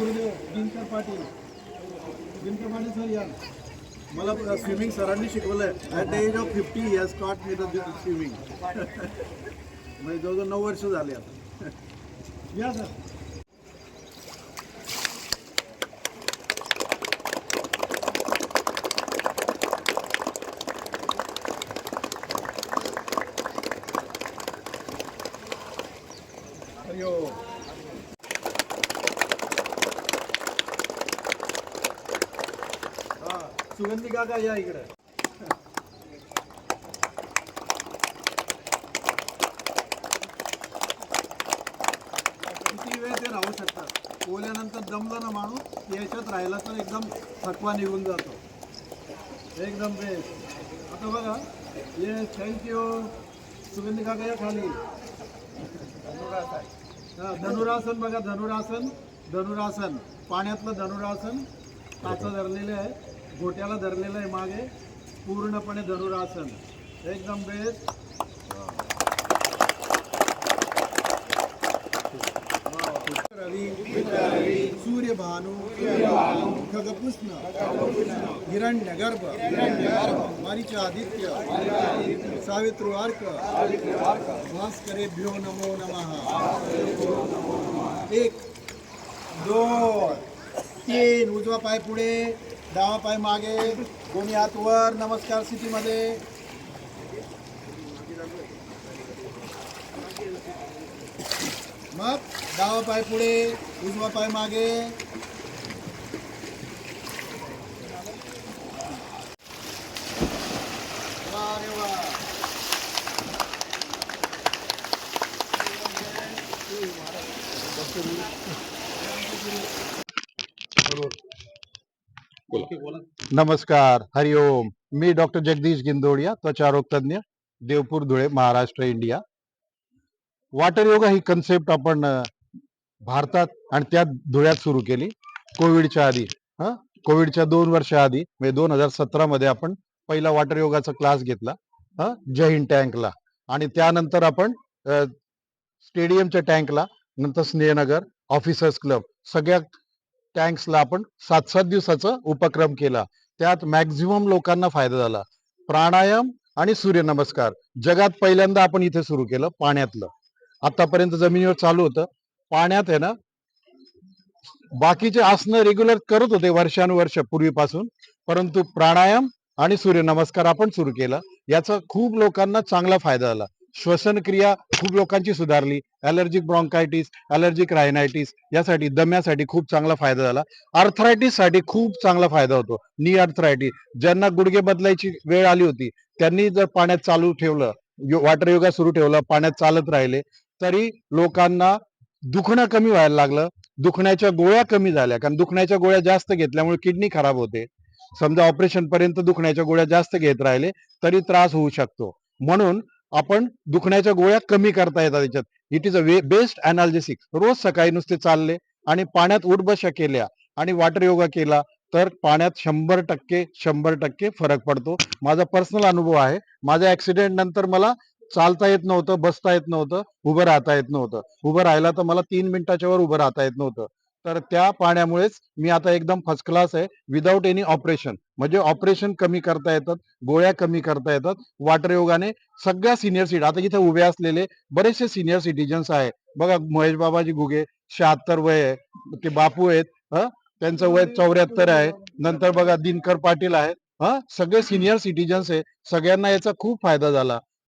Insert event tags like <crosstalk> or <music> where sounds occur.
Gurudev Dinkar Patil. Dinkar Patil sir या. मला swimming सरांनी शिकवलं आहे at the age of fifty years taught me the swimming म्हणजे जवळजवळ नऊ वर्ष झाले आता. <laughs> या सर हरिओ हा सुगंधी काका या इकडे. किती वेळ ते राहू शकतात? पोल्यानंतर जमलं ना माणूस याच्यात राहिला तर एकदम थकवा निघून जातो. एकदम बेस्ट आता बघा ये थँक्यू सुगंधी काका या खाली. हा, धनुरासन बघा धनुरासन धनुरासन. पाण्यातलं धनुरासन टाचं धरलेलं आहे. घोट्याला धरलेलं आहे मागे पूर्णपणे धनुरासन एकदम बेस्ट रवी सूर्य भानु खगपुष्ण हिरण्य गर्भ मारीच आदित्य सावित्र अर्क भास्करेभ्यो नमो नमः. एक दोन तीन. उजवा पाय पुढे. डावा पाय मागे कोणी हात वर नमस्कार स्थितीमध्ये मग डावा पाय पुढे उजवा पाय मागे. वा. नमस्कार हरिओम मी डॉक्टर जगदीश गिंदोडिया त्वचारोग तज्ञ Devpur Dhule Maharashtra India. Water yoga ही कन्सेप्ट आपण भारतात आणि त्यात धुळ्यात सुरू केली. कोविडच्या आधी हा कोविडच्या दोन वर्ष आधी म्हणजे दोन हजार सतरा मध्ये आपण पहिला वॉटर योगाचा क्लास घेतला हा जय हिंद टँकला. आणि त्यानंतर आपण स्टेडियमच्या टँकला नंतर स्नेहनगर ऑफिसर्स क्लब सगळ्या टँक्सला आपण सात सात दिवसाचा उपक्रम केला. त्यात मॅक्झिमम लोकांना फायदा झाला. प्राणायाम आणि सूर्यनमस्कार. जगात पहिल्यांदा आपण इथे सुरू केलं पाण्यातलं. आतापर्यंत जमिनीवर चालू होतं. पाण्यात आहे ना बाकीचे आसनं रेग्युलर करत होते वर्षानुवर्ष पूर्वीपासून. परंतु प्राणायाम आणि सूर्यनमस्कार आपण सुरू केलं. याचा खूप लोकांना चांगला फायदा झाला. श्वसन क्रिया खूप लोकांची सुधारली. अलर्जिक ब्रॉन्कायटिस अलर्जिक रायनायटिस यासाठी दम्यासाठी खूप चांगला फायदा झाला. आर्थरायटिससाठी खूप चांगला फायदा होतो. नी आर्थरायटिस ज्यांना गुडघे बदलायची वेळ आली होती त्यांनी जर पाण्यात चालू ठेवलं वॉटर योगा सुरू ठेवलं पाण्यात चालत राहिले तरी लोकांना दुखणं कमी व्हायला लागलं. दुखण्याच्या गोळ्या कमी झाल्या. कारण दुखण्याच्या गोळ्या जास्त घेतल्यामुळे किडनी खराब होते. समजा ऑपरेशन पर्यंत दुखण्याच्या गोळ्या जास्त घेत राहिले तरी त्रास होऊ शकतो. म्हणून आपण दुखण्याच्या गोळ्या कमी करता येतात त्याच्यात it is a way best analgesic रोज सकाळी नुसते चालले आणि पाण्यात उठबशा केल्या आणि वॉटर योगा केला तर पाण्यात शंभर टक्के शंभर टक्के फरक पडतो. माझा पर्सनल अनुभव आहे. माझ्या ऍक्सिडेंट नंतर मला चालता येत नव्हतं बसता येत नव्हतं उभं राहता येत नव्हतं. उभं राहिला तर मला तीन मिनिटाच्या वर उभं राहता येत नव्हतं. तर त्या पाण्यामुळेच मी आता एकदम फर्स्ट क्लास आहे विदाऊट एनी ऑपरेशन म्हणजे ऑपरेशन कमी करता येतात गोळ्या कमी करता येतात वॉटर योगाने सगळ्या सिनियर सिटी आता इथे उभे असलेले बरेचसे सिनियर सिटीजन्स आहे बघा महेश बाबाजी गुगे शहात्तर वय आहे ते बापू आहेत हं? त्यांचं वय चौऱ्याहत्तर आहे. नंतर बघा दिनकर पाटील आहेत हा? सगळे सिनियर सिटीजन्स आहे. सगळ्यांना याचा खूप फायदा झाला.